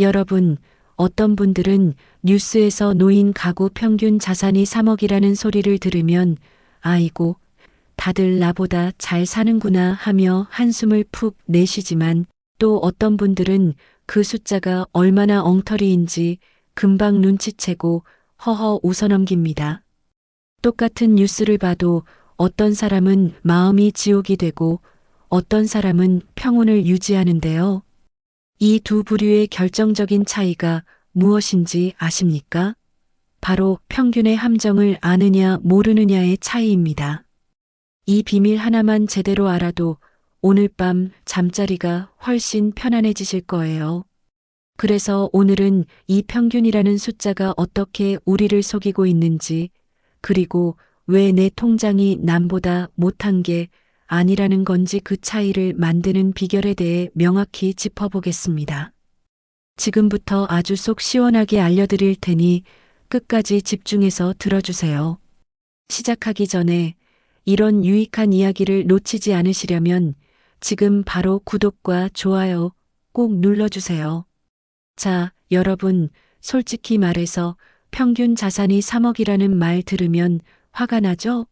여러분, 어떤 분들은 뉴스에서 노인 가구 평균 자산이 3억이라는 소리를 들으면 아이고, 다들 나보다 잘 사는구나 하며 한숨을 푹 내쉬지만 또 어떤 분들은 그 숫자가 얼마나 엉터리인지 금방 눈치채고 허허 웃어넘깁니다. 똑같은 뉴스를 봐도 어떤 사람은 마음이 지옥이 되고 어떤 사람은 평온을 유지하는데요. 이 두 부류의 결정적인 차이가 무엇인지 아십니까? 바로 평균의 함정을 아느냐 모르느냐의 차이입니다. 이 비밀 하나만 제대로 알아도 오늘 밤 잠자리가 훨씬 편안해지실 거예요. 그래서 오늘은 이 평균이라는 숫자가 어떻게 우리를 속이고 있는지, 그리고 왜 내 통장이 남보다 못한 게 아니라는 건지 그 차이를 만드는 비결에 대해 명확히 짚어보겠습니다. 지금부터 아주 속 시원하게 알려드릴 테니 끝까지 집중해서 들어주세요. 시작하기 전에 이런 유익한 이야기를 놓치지 않으시려면 지금 바로 구독과 좋아요 꼭 눌러주세요. 자, 여러분, 솔직히 말해서 평균 자산이 3억이라는 말 들으면 화가 나죠?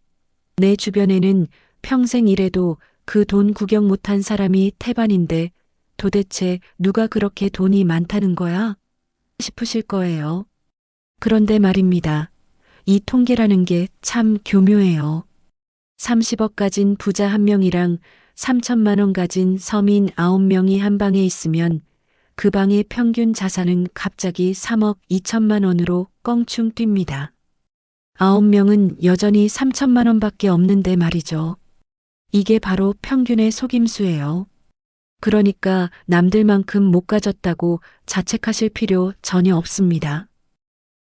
내 주변에는 평생 일해도 그 돈 구경 못한 사람이 태반인데 도대체 누가 그렇게 돈이 많다는 거야? 싶으실 거예요. 그런데 말입니다. 이 통계라는 게 참 교묘해요. 30억 가진 부자 한 명이랑 3천만 원 가진 서민 9명이 한 방에 있으면 그 방의 평균 자산은 갑자기 3억 2천만 원으로 껑충 뜁니다. 9명은 여전히 3천만 원밖에 없는데 말이죠. 이게 바로 평균의 속임수예요. 그러니까 남들만큼 못 가졌다고 자책하실 필요 전혀 없습니다.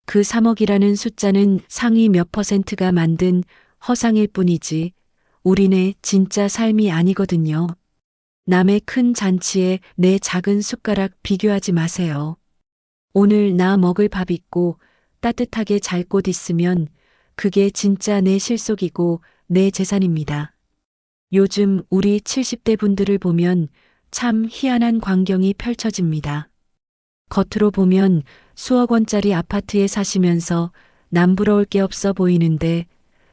그 3억이라는 숫자는 상위 몇 퍼센트가 만든 허상일 뿐이지 우리네 진짜 삶이 아니거든요. 남의 큰 잔치에 내 작은 숟가락 비교하지 마세요. 오늘 나 먹을 밥 있고 따뜻하게 잘 곳 있으면 그게 진짜 내 실속이고 내 재산입니다. 요즘 우리 70대 분들을 보면 참 희한한 광경이 펼쳐집니다. 겉으로 보면 수억 원짜리 아파트에 사시면서 남부러울 게 없어 보이는데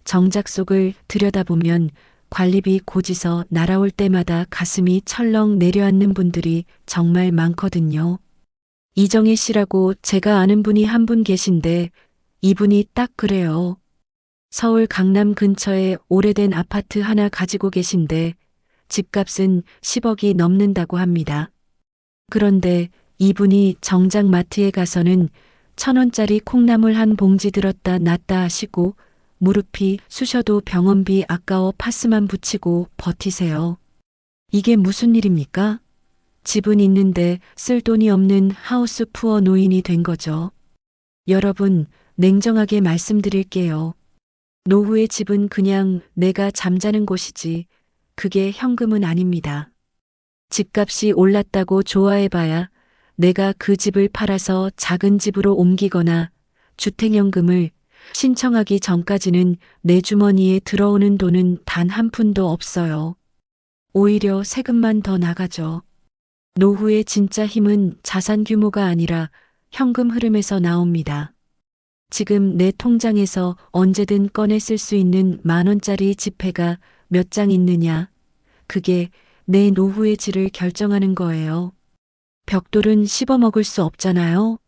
정작 속을 들여다보면 관리비 고지서 날아올 때마다 가슴이 철렁 내려앉는 분들이 정말 많거든요. 이정혜 씨라고 제가 아는 분이 한 분 계신데 이분이 딱 그래요. 서울 강남 근처에 오래된 아파트 하나 가지고 계신데 집값은 10억이 넘는다고 합니다. 그런데 이분이 정작 마트에 가서는 천 원짜리 콩나물 한 봉지 들었다 놨다 하시고 무릎이 쑤셔도 병원비 아까워 파스만 붙이고 버티세요. 이게 무슨 일입니까? 집은 있는데 쓸 돈이 없는 하우스 푸어 노인이 된 거죠. 여러분, 냉정하게 말씀드릴게요. 노후의 집은 그냥 내가 잠자는 곳이지, 그게 현금은 아닙니다. 집값이 올랐다고 좋아해봐야 내가 그 집을 팔아서 작은 집으로 옮기거나 주택연금을 신청하기 전까지는 내 주머니에 들어오는 돈은 단 한 푼도 없어요. 오히려 세금만 더 나가죠. 노후의 진짜 힘은 자산 규모가 아니라 현금 흐름에서 나옵니다. 지금 내 통장에서 언제든 꺼내 쓸 수 있는 만 원짜리 지폐가 몇 장 있느냐. 그게 내 노후의 질을 결정하는 거예요. 벽돌은 씹어먹을 수 없잖아요.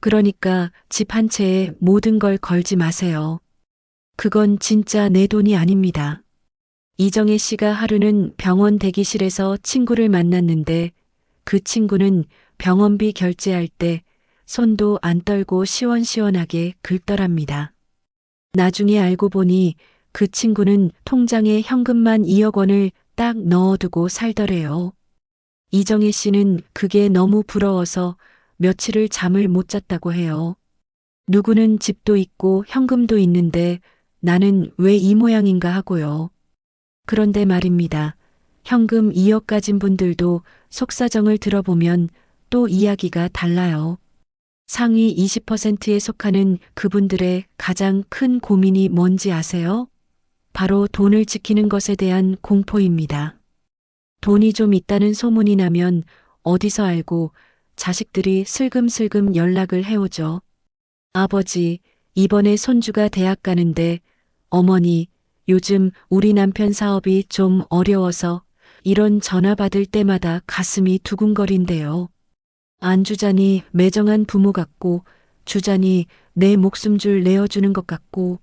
그러니까 집 한 채에 모든 걸 걸지 마세요. 그건 진짜 내 돈이 아닙니다. 이정혜 씨가 하루는 병원 대기실에서 친구를 만났는데 그 친구는 병원비 결제할 때 손도 안 떨고 시원시원하게 긁더랍니다. 나중에 알고 보니 그 친구는 통장에 현금만 2억 원을 딱 넣어두고 살더래요. 이정혜 씨는 그게 너무 부러워서 며칠을 잠을 못 잤다고 해요. 누구는 집도 있고 현금도 있는데 나는 왜 이 모양인가 하고요. 그런데 말입니다. 현금 2억 가진 분들도 속사정을 들어보면 또 이야기가 달라요. 상위 20%에 속하는 그분들의 가장 큰 고민이 뭔지 아세요? 바로 돈을 지키는 것에 대한 공포입니다. 돈이 좀 있다는 소문이 나면 어디서 알고 자식들이 슬금슬금 연락을 해오죠. 아버지, 이번에 손주가 대학 가는데 어머니, 요즘 우리 남편 사업이 좀 어려워서 이런 전화 받을 때마다 가슴이 두근거린대요. 안 주자니 매정한 부모 같고 주자니 내 목숨줄 내어주는 것 같고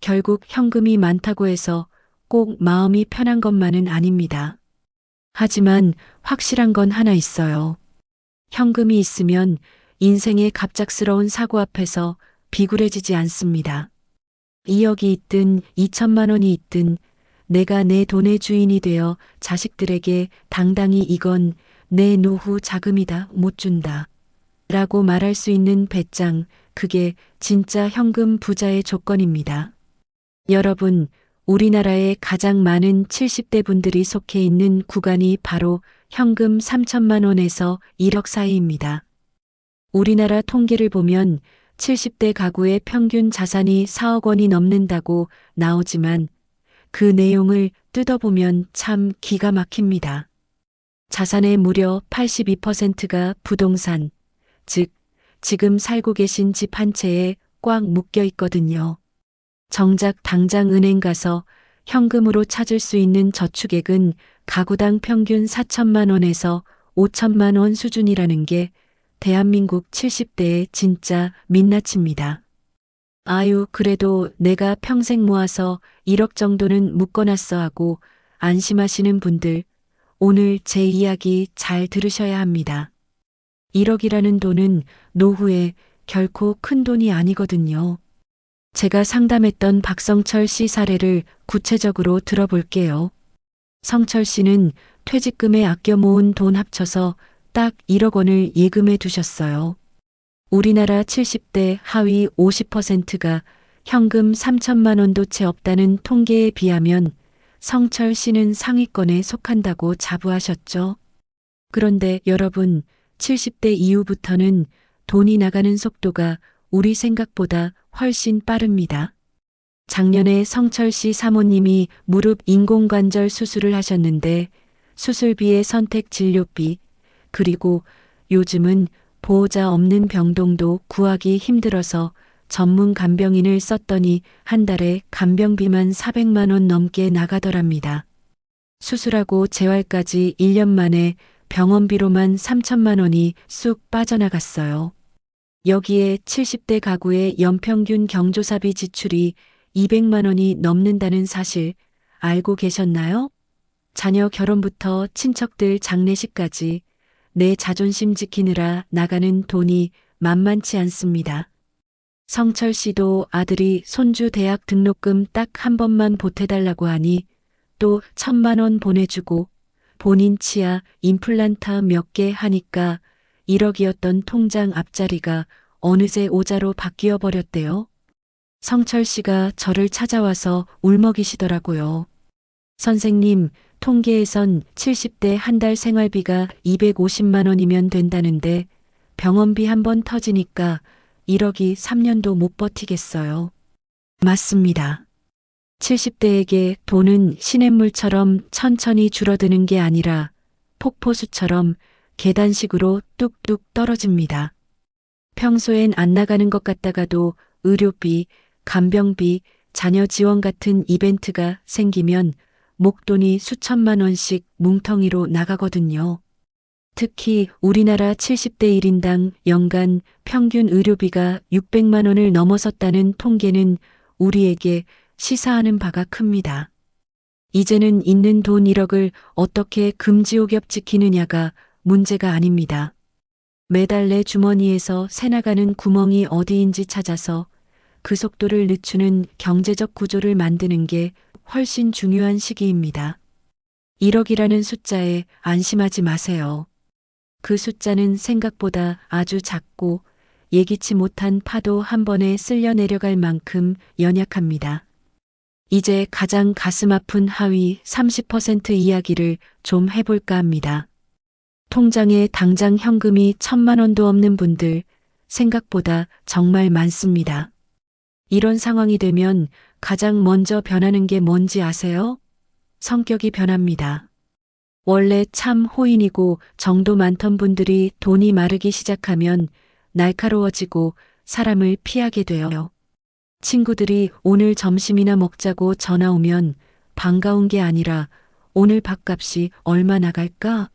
결국 현금이 많다고 해서 꼭 마음이 편한 것만은 아닙니다. 하지만 확실한 건 하나 있어요. 현금이 있으면 인생의 갑작스러운 사고 앞에서 비굴해지지 않습니다. 2억이 있든 2천만 원이 있든 내가 내 돈의 주인이 되어 자식들에게 당당히 이건 내 노후 자금이다 못 준다. 라고 말할 수 있는 배짱, 그게 진짜 현금 부자의 조건입니다. 여러분, 우리나라에 가장 많은 70대 분들이 속해 있는 구간이 바로 현금 3천만 원에서 1억 사이입니다. 우리나라 통계를 보면 70대 가구의 평균 자산이 4억 원이 넘는다고 나오지만 그 내용을 뜯어보면 참 기가 막힙니다. 자산의 무려 82%가 부동산, 즉, 지금 살고 계신 집 한 채에 꽉 묶여 있거든요. 정작 당장 은행 가서 현금으로 찾을 수 있는 저축액은 가구당 평균 4천만 원에서 5천만 원 수준이라는 게 대한민국 70대의 진짜 민낯입니다. 아유, 그래도 내가 평생 모아서 1억 정도는 묶어놨어 하고 안심하시는 분들, 오늘 제 이야기 잘 들으셔야 합니다. 1억이라는 돈은 노후에 결코 큰 돈이 아니거든요. 제가 상담했던 박성철 씨 사례를 구체적으로 들어볼게요. 성철 씨는 퇴직금에 아껴 모은 돈 합쳐서 딱 1억 원을 예금해 두셨어요. 우리나라 70대 하위 50%가 현금 3천만 원도 채 없다는 통계에 비하면 성철 씨는 상위권에 속한다고 자부하셨죠. 그런데 여러분, 70대 이후부터는 돈이 나가는 속도가 우리 생각보다 훨씬 빠릅니다. 작년에 성철 씨 사모님이 무릎 인공관절 수술을 하셨는데 수술비의 선택 진료비, 그리고 요즘은 보호자 없는 병동도 구하기 힘들어서 전문 간병인을 썼더니 한 달에 간병비만 400만 원 넘게 나가더랍니다. 수술하고 재활까지 1년 만에 병원비로만 3천만 원이 쑥 빠져나갔어요. 여기에 70대 가구의 연평균 경조사비 지출이 200만 원이 넘는다는 사실 알고 계셨나요? 자녀 결혼부터 친척들 장례식까지 내 자존심 지키느라 나가는 돈이 만만치 않습니다. 성철 씨도 아들이 손주 대학 등록금 딱 한 번만 보태달라고 하니 또 천만 원 보내주고 본인 치아 임플란트 몇개 하니까 1억이었던 통장 앞자리가 어느새 오자로 바뀌어 버렸대요. 성철 씨가 저를 찾아와서 울먹이시더라고요. 선생님, 통계에선 70대 한 달 생활비가 250만 원이면 된다는데 병원비 한 번 터지니까 1억이 3년도 못 버티겠어요. 맞습니다. 70대에게 돈은 시냇물처럼 천천히 줄어드는 게 아니라 폭포수처럼 계단식으로 뚝뚝 떨어집니다. 평소엔 안 나가는 것 같다가도 의료비, 간병비, 자녀 지원 같은 이벤트가 생기면 목돈이 수천만 원씩 뭉텅이로 나가거든요. 특히 우리나라 70대 1인당 연간 평균 의료비가 600만 원을 넘어섰다는 통계는 우리에게 시사하는 바가 큽니다. 이제는 있는 돈 1억을 어떻게 금지옥엽 지키느냐가 문제가 아닙니다. 매달 내 주머니에서 새나가는 구멍이 어디인지 찾아서 그 속도를 늦추는 경제적 구조를 만드는 게 훨씬 중요한 시기입니다. 1억이라는 숫자에 안심하지 마세요. 그 숫자는 생각보다 아주 작고 예기치 못한 파도 한 번에 쓸려 내려갈 만큼 연약합니다. 이제 가장 가슴 아픈 하위 30% 이야기를 좀 해볼까 합니다. 통장에 당장 현금이 천만 원도 없는 분들 생각보다 정말 많습니다. 이런 상황이 되면 가장 먼저 변하는 게 뭔지 아세요? 성격이 변합니다. 원래 참 호인이고 정도 많던 분들이 돈이 마르기 시작하면 날카로워지고 사람을 피하게 돼요. 친구들이 오늘 점심이나 먹자고 전화 오면 반가운 게 아니라 오늘 밥값이 얼마 나갈까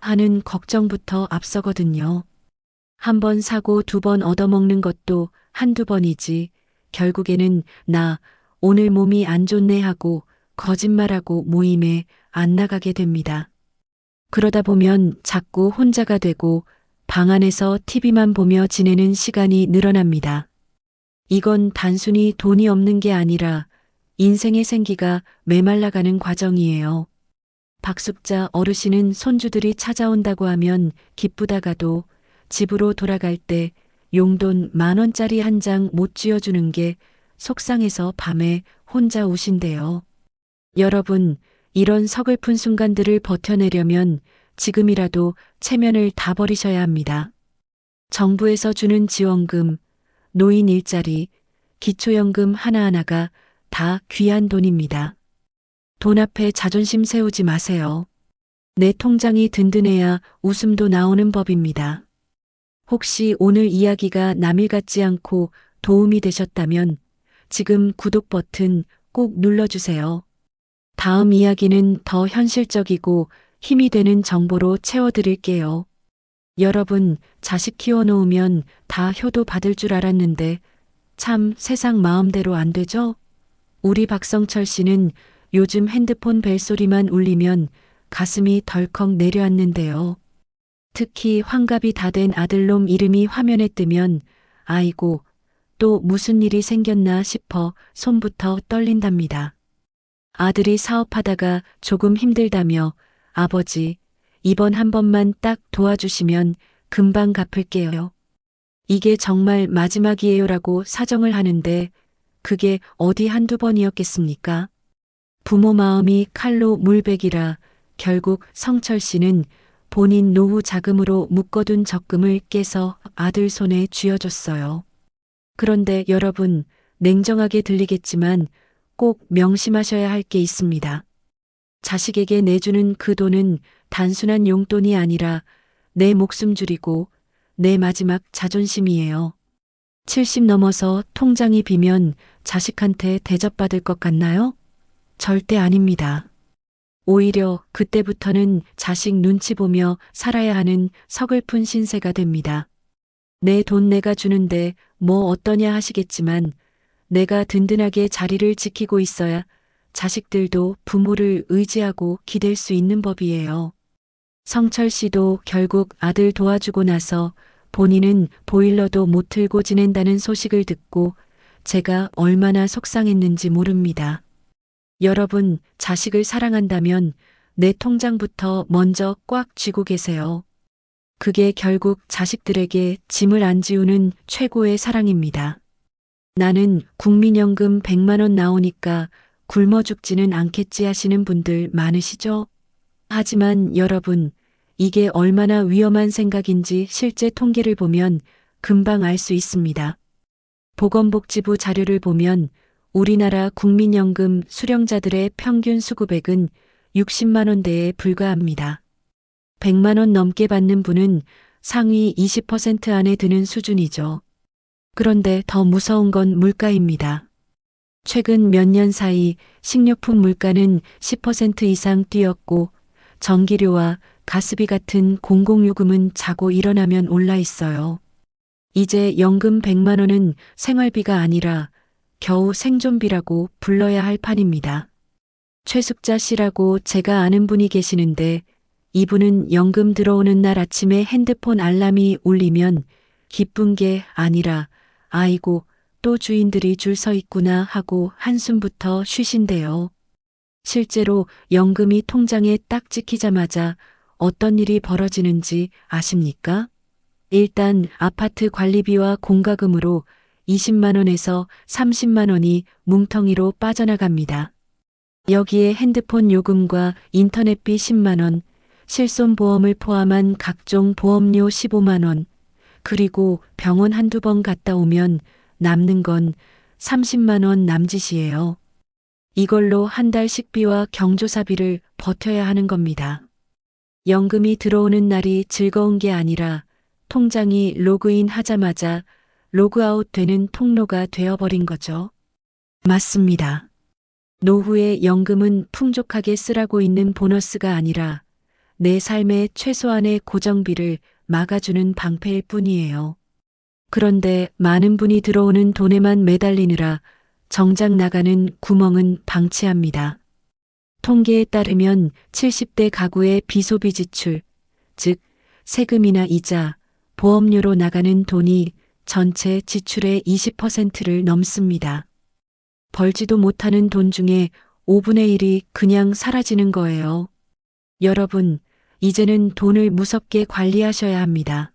하는 걱정부터 앞서거든요. 한 번 사고 두 번 얻어먹는 것도 한두 번이지 결국에는 나 오늘 몸이 안 좋네 하고 거짓말하고 모임에 안 나가게 됩니다. 그러다 보면 자꾸 혼자가 되고 방 안에서 TV만 보며 지내는 시간이 늘어납니다. 이건 단순히 돈이 없는 게 아니라 인생의 생기가 메말라가는 과정이에요. 박숙자 어르신은 손주들이 찾아온다고 하면 기쁘다가도 집으로 돌아갈 때 용돈 만 원짜리 한 장 못 쥐어주는 게 속상해서 밤에 혼자 우신대요. 여러분, 이런 서글픈 순간들을 버텨내려면 지금이라도 체면을 다 버리셔야 합니다. 정부에서 주는 지원금, 노인 일자리, 기초연금 하나하나가 다 귀한 돈입니다. 돈 앞에 자존심 세우지 마세요. 내 통장이 든든해야 웃음도 나오는 법입니다. 혹시 오늘 이야기가 남일 같지 않고 도움이 되셨다면 지금 구독 버튼 꼭 눌러주세요. 다음 이야기는 더 현실적이고 힘이 되는 정보로 채워드릴게요. 여러분, 자식 키워놓으면 다 효도 받을 줄 알았는데 참 세상 마음대로 안 되죠? 우리 박성철 씨는 요즘 핸드폰 벨소리만 울리면 가슴이 덜컥 내려앉는데요. 특히 환갑이 다 된 아들놈 이름이 화면에 뜨면 아이고 또 무슨 일이 생겼나 싶어 손부터 떨린답니다. 아들이 사업하다가 조금 힘들다며 아버지 이번 한 번만 딱 도와주시면 금방 갚을게요. 이게 정말 마지막이에요라고 사정을 하는데 그게 어디 한두 번이었겠습니까? 부모 마음이 칼로 물백이라 결국 성철 씨는 본인 노후 자금으로 묶어둔 적금을 깨서 아들 손에 쥐어줬어요. 그런데 여러분, 냉정하게 들리겠지만 꼭 명심하셔야 할 게 있습니다. 자식에게 내주는 그 돈은 단순한 용돈이 아니라 내 목숨 줄이고 내 마지막 자존심이에요. 70 넘어서 통장이 비면 자식한테 대접받을 것 같나요? 절대 아닙니다. 오히려 그때부터는 자식 눈치 보며 살아야 하는 서글픈 신세가 됩니다. 내 돈 내가 주는데 뭐 어떠냐 하시겠지만 내가 든든하게 자리를 지키고 있어야 자식들도 부모를 의지하고 기댈 수 있는 법이에요. 성철 씨도 결국 아들 도와주고 나서 본인은 보일러도 못 틀고 지낸다는 소식을 듣고 제가 얼마나 속상했는지 모릅니다. 여러분, 자식을 사랑한다면 내 통장부터 먼저 꽉 쥐고 계세요. 그게 결국 자식들에게 짐을 안 지우는 최고의 사랑입니다. 나는 국민연금 100만원 나오니까 굶어 죽지는 않겠지 하시는 분들 많으시죠? 하지만 여러분, 이게 얼마나 위험한 생각인지 실제 통계를 보면 금방 알 수 있습니다. 보건복지부 자료를 보면 우리나라 국민연금 수령자들의 평균 수급액은 60만 원대에 불과합니다. 100만 원 넘게 받는 분은 상위 20% 안에 드는 수준이죠. 그런데 더 무서운 건 물가입니다. 최근 몇 년 사이 식료품 물가는 10% 이상 뛰었고 전기료와 가스비 같은 공공요금은 자고 일어나면 올라 있어요. 이제 연금 100만 원은 생활비가 아니라 겨우 생존비라고 불러야 할 판입니다. 최숙자 씨라고 제가 아는 분이 계시는데 이분은 연금 들어오는 날 아침에 핸드폰 알람이 울리면 기쁜 게 아니라 아이고 또 주인들이 줄 서 있구나 하고 한숨부터 쉬신대요. 실제로 연금이 통장에 딱 찍히자마자 어떤 일이 벌어지는지 아십니까? 일단 아파트 관리비와 공과금으로 20만 원에서 30만 원이 뭉텅이로 빠져나갑니다. 여기에 핸드폰 요금과 인터넷비 10만 원, 실손보험을 포함한 각종 보험료 15만 원, 그리고 병원 한두 번 갔다 오면 남는 건 30만 원 남짓이에요. 이걸로 한 달 식비와 경조사비를 버텨야 하는 겁니다. 연금이 들어오는 날이 즐거운 게 아니라 통장이 로그인 하자마자 로그아웃 되는 통로가 되어버린 거죠. 맞습니다. 노후의 연금은 풍족하게 쓰라고 있는 보너스가 아니라 내 삶의 최소한의 고정비를 막아주는 방패일 뿐이에요. 그런데 많은 분이 들어오는 돈에만 매달리느라 정작 나가는 구멍은 방치합니다. 통계에 따르면 70대 가구의 비소비 지출, 즉 세금이나 이자, 보험료로 나가는 돈이 전체 지출의 20%를 넘습니다. 벌지도 못하는 돈 중에 5분의 1이 그냥 사라지는 거예요. 여러분, 이제는 돈을 무섭게 관리하셔야 합니다.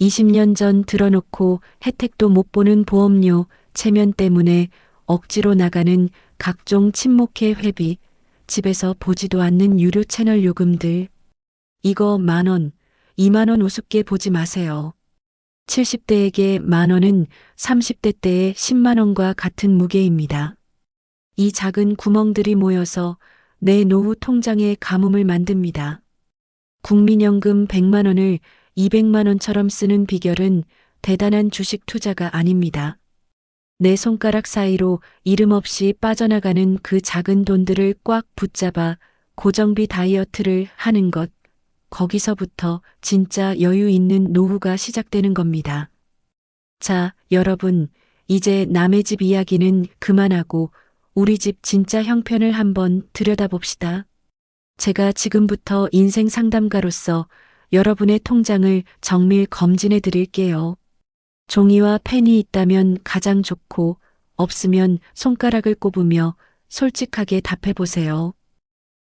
20년 전 들어놓고 혜택도 못 보는 보험료, 체면 때문에 억지로 나가는 각종 친목회 회비, 집에서 보지도 않는 유료 채널 요금들. 이거 만 원, 2만 원 우습게 보지 마세요. 70대에게 만 원은 30대 때의 10만 원과 같은 무게입니다. 이 작은 구멍들이 모여서 내 노후 통장에 가뭄을 만듭니다. 국민연금 100만 원을 200만 원처럼 쓰는 비결은 대단한 주식 투자가 아닙니다. 내 손가락 사이로 이름 없이 빠져나가는 그 작은 돈들을 꽉 붙잡아 고정비 다이어트를 하는 것. 거기서부터 진짜 여유 있는 노후가 시작되는 겁니다. 자, 여러분, 이제 남의 집 이야기는 그만하고 우리 집 진짜 형편을 한번 들여다봅시다. 제가 지금부터 인생 상담가로서 여러분의 통장을 정밀 검진해 드릴게요. 종이와 펜이 있다면 가장 좋고 없으면 손가락을 꼽으며 솔직하게 답해 보세요.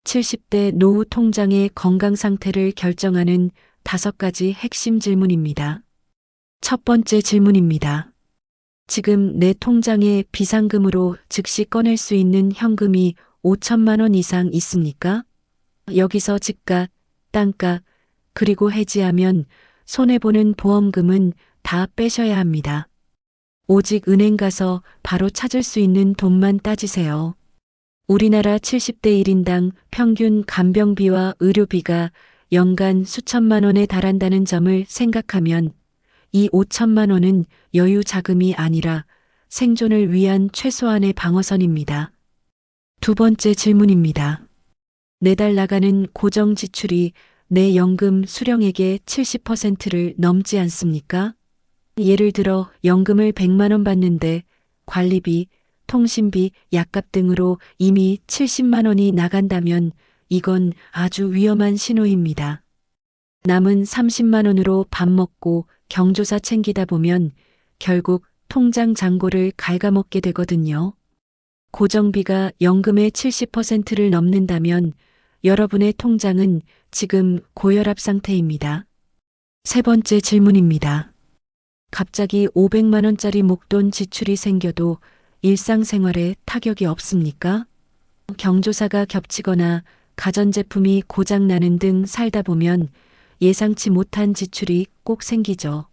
70대 노후 통장의 건강 상태를 결정하는 다섯 가지 핵심 질문입니다. 첫 번째 질문입니다. 지금 내 통장에 비상금으로 즉시 꺼낼 수 있는 현금이 5천만 원 이상 있습니까? 여기서 집값, 땅값, 그리고 해지하면 손해보는 보험금은 다 빼셔야 합니다. 오직 은행 가서 바로 찾을 수 있는 돈만 따지세요. 우리나라 70대 1인당 평균 간병비와 의료비가 연간 수천만 원에 달한다는 점을 생각하면 이 5천만 원은 여유 자금이 아니라 생존을 위한 최소한의 방어선입니다. 두 번째 질문입니다. 매달 나가는 고정 지출이 내 연금 수령액의 70%를 넘지 않습니까? 예를 들어 연금을 100만 원 받는데 관리비, 통신비, 약값 등으로 이미 70만 원이 나간다면 이건 아주 위험한 신호입니다. 남은 30만 원으로 밥 먹고 경조사 챙기다 보면 결국 통장 잔고를 갉아먹게 되거든요. 고정비가 연금의 70%를 넘는다면 여러분의 통장은 지금 고혈압 상태입니다. 세 번째 질문입니다. 갑자기 500만 원짜리 목돈 지출이 생겨도 일상생활에 타격이 없습니까? 경조사가 겹치거나 가전제품이 고장나는 등 살다 보면 예상치 못한 지출이 꼭 생기죠.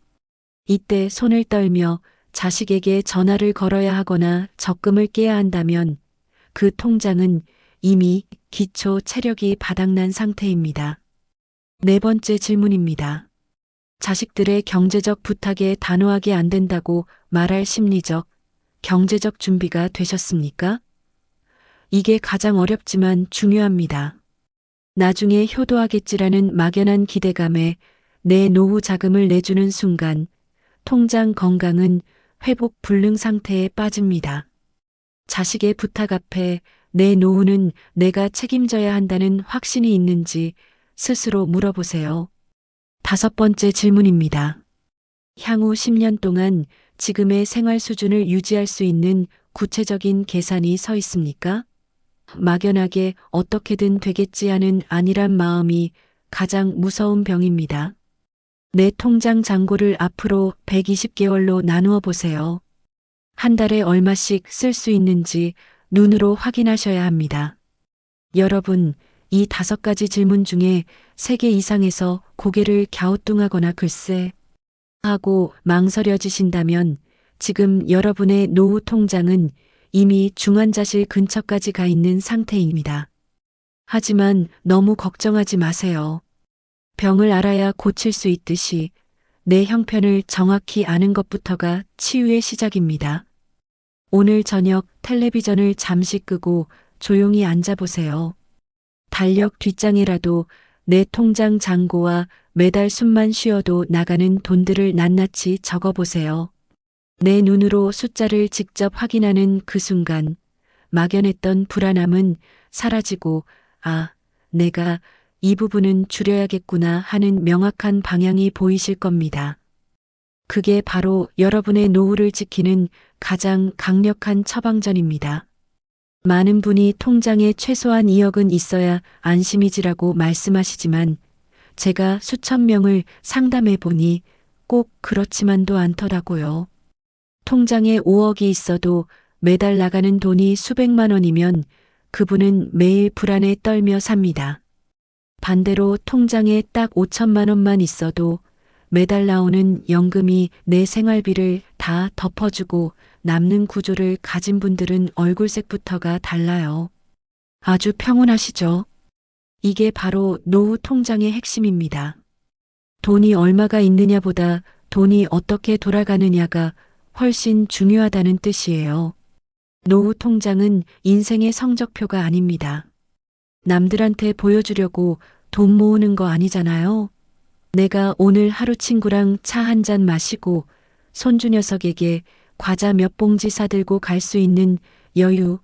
이때 손을 떨며 자식에게 전화를 걸어야 하거나 적금을 깨야 한다면 그 통장은 이미 기초 체력이 바닥난 상태입니다. 네 번째 질문입니다. 자식들의 경제적 부탁에 단호하게 안 된다고 말할 심리적, 경제적 준비가 되셨습니까? 이게 가장 어렵지만 중요합니다. 나중에 효도하겠지라는 막연한 기대감에 내 노후 자금을 내주는 순간 통장 건강은 회복 불능 상태에 빠집니다. 자식의 부탁 앞에 내 노후는 내가 책임져야 한다는 확신이 있는지 스스로 물어보세요. 다섯 번째 질문입니다. 향후 10년 동안 지금의 생활 수준을 유지할 수 있는 구체적인 계산이 서 있습니까? 막연하게 어떻게든 되겠지 하는 안일한 마음이 가장 무서운 병입니다. 내 통장 잔고를 앞으로 120개월로 나누어 보세요. 한 달에 얼마씩 쓸 수 있는지 눈으로 확인하셔야 합니다. 여러분, 이 다섯 가지 질문 중에 세 개 이상에서 고개를 갸우뚱하거나 글쎄 하고 망설여지신다면 지금 여러분의 노후 통장은 이미 중환자실 근처까지 가 있는 상태입니다. 하지만 너무 걱정하지 마세요. 병을 알아야 고칠 수 있듯이 내 형편을 정확히 아는 것부터가 치유의 시작입니다. 오늘 저녁 텔레비전을 잠시 끄고 조용히 앉아보세요. 달력 뒷장이라도 내 통장 잔고와 매달 숨만 쉬어도 나가는 돈들을 낱낱이 적어보세요. 내 눈으로 숫자를 직접 확인하는 그 순간 막연했던 불안함은 사라지고 아, 내가 이 부분은 줄여야겠구나 하는 명확한 방향이 보이실 겁니다. 그게 바로 여러분의 노후를 지키는 가장 강력한 처방전입니다. 많은 분이 통장에 최소한 2억은 있어야 안심이지라고 말씀하시지만 제가 수천 명을 상담해 보니 꼭 그렇지만도 않더라고요. 통장에 5억이 있어도 매달 나가는 돈이 수백만 원이면 그분은 매일 불안에 떨며 삽니다. 반대로 통장에 딱 5천만 원만 있어도 매달 나오는 연금이 내 생활비를 다 덮어주고 남는 구조를 가진 분들은 얼굴색부터가 달라요. 아주 평온하시죠? 이게 바로 노후 통장의 핵심입니다. 돈이 얼마가 있느냐보다 돈이 어떻게 돌아가느냐가 훨씬 중요하다는 뜻이에요. 노후 통장은 인생의 성적표가 아닙니다. 남들한테 보여주려고 돈 모으는 거 아니잖아요. 내가 오늘 하루 친구랑 차 한 잔 마시고 손주 녀석에게 과자 몇 봉지 사들고 갈 수 있는 여유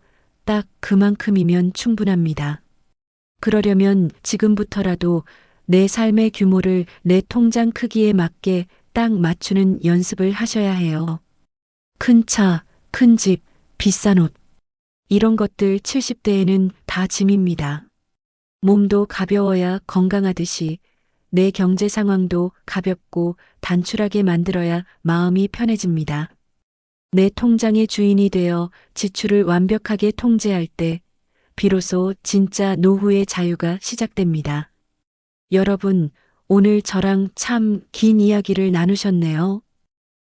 딱 그만큼이면 충분합니다. 그러려면 지금부터라도 내 삶의 규모를 내 통장 크기에 맞게 딱 맞추는 연습을 하셔야 해요. 큰 차, 큰 집, 비싼 옷. 이런 것들 70대에는 다 짐입니다. 몸도 가벼워야 건강하듯이 내 경제 상황도 가볍고 단출하게 만들어야 마음이 편해집니다. 내 통장의 주인이 되어 지출을 완벽하게 통제할 때 비로소 진짜 노후의 자유가 시작됩니다. 여러분, 오늘 저랑 참 긴 이야기를 나누셨네요.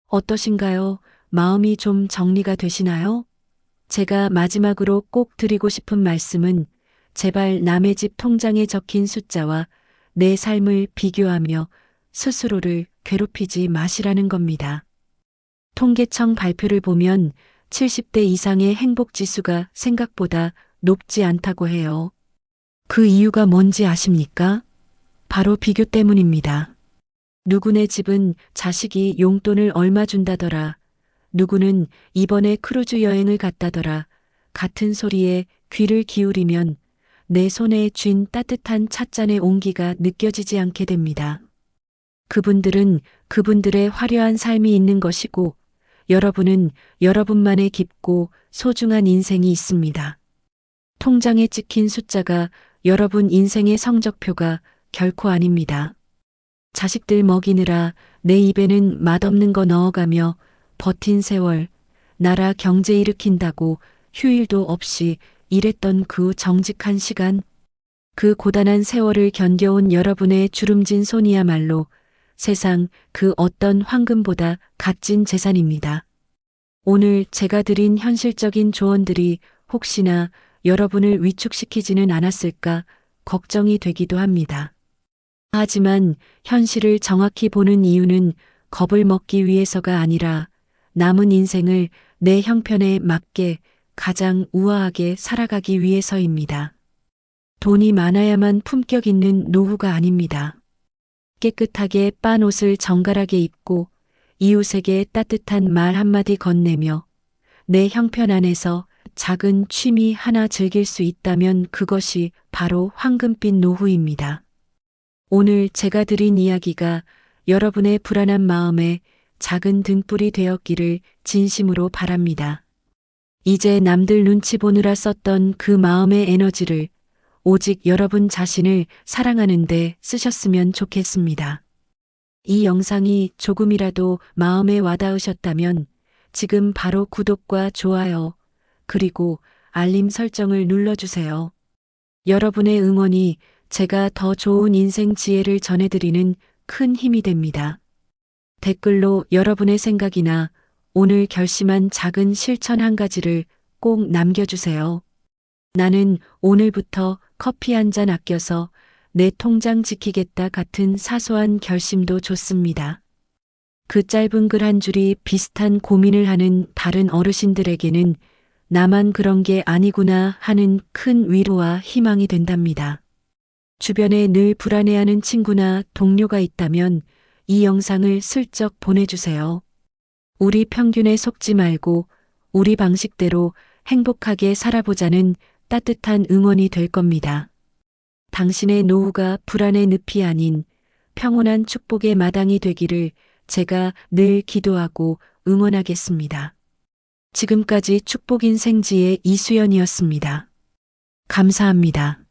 어떠신가요? 마음이 좀 정리가 되시나요? 제가 마지막으로 꼭 드리고 싶은 말씀은 제발 남의 집 통장에 적힌 숫자와 내 삶을 비교하며 스스로를 괴롭히지 마시라는 겁니다. 통계청 발표를 보면 70대 이상의 행복 지수가 생각보다 높지 않다고 해요. 그 이유가 뭔지 아십니까? 바로 비교 때문입니다. 누구네 집은 자식이 용돈을 얼마 준다더라. 누구는 이번에 크루즈 여행을 갔다더라. 같은 소리에 귀를 기울이면 내 손에 쥔 따뜻한 찻잔의 온기가 느껴지지 않게 됩니다. 그분들은 그분들의 화려한 삶이 있는 것이고 여러분은 여러분만의 깊고 소중한 인생이 있습니다. 통장에 찍힌 숫자가 여러분 인생의 성적표가 결코 아닙니다. 자식들 먹이느라 내 입에는 맛없는 거 넣어가며 버틴 세월, 나라 경제 일으킨다고 휴일도 없이 일했던 그 정직한 시간, 그 고단한 세월을 견뎌온 여러분의 주름진 손이야말로 세상 그 어떤 황금보다 값진 재산입니다. 오늘 제가 드린 현실적인 조언들이 혹시나 여러분을 위축시키지는 않았을까 걱정이 되기도 합니다. 하지만 현실을 정확히 보는 이유는 겁을 먹기 위해서가 아니라 남은 인생을 내 형편에 맞게 가장 우아하게 살아가기 위해서입니다. 돈이 많아야만 품격 있는 노후가 아닙니다. 깨끗하게 빤 옷을 정갈하게 입고 이웃에게 따뜻한 말 한마디 건네며 내 형편 안에서 작은 취미 하나 즐길 수 있다면 그것이 바로 황금빛 노후입니다. 오늘 제가 드린 이야기가 여러분의 불안한 마음에 작은 등불이 되었기를 진심으로 바랍니다. 이제 남들 눈치 보느라 썼던 그 마음의 에너지를 오직 여러분 자신을 사랑하는데 쓰셨으면 좋겠습니다. 이 영상이 조금이라도 마음에 와닿으셨다면 지금 바로 구독과 좋아요, 그리고 알림 설정을 눌러주세요. 여러분의 응원이 제가 더 좋은 인생 지혜를 전해드리는 큰 힘이 됩니다. 댓글로 여러분의 생각이나 오늘 결심한 작은 실천 한 가지를 꼭 남겨주세요. 나는 오늘부터 커피 한 잔 아껴서 내 통장 지키겠다 같은 사소한 결심도 좋습니다. 그 짧은 글 한 줄이 비슷한 고민을 하는 다른 어르신들에게는 나만 그런 게 아니구나 하는 큰 위로와 희망이 된답니다. 주변에 늘 불안해하는 친구나 동료가 있다면 이 영상을 슬쩍 보내주세요. 우리 평균에 속지 말고 우리 방식대로 행복하게 살아보자는 따뜻한 응원이 될 겁니다. 당신의 노후가 불안의 늪이 아닌 평온한 축복의 마당이 되기를 제가 늘 기도하고 응원하겠습니다. 지금까지 축복인 생지의 이수연이었습니다. 감사합니다.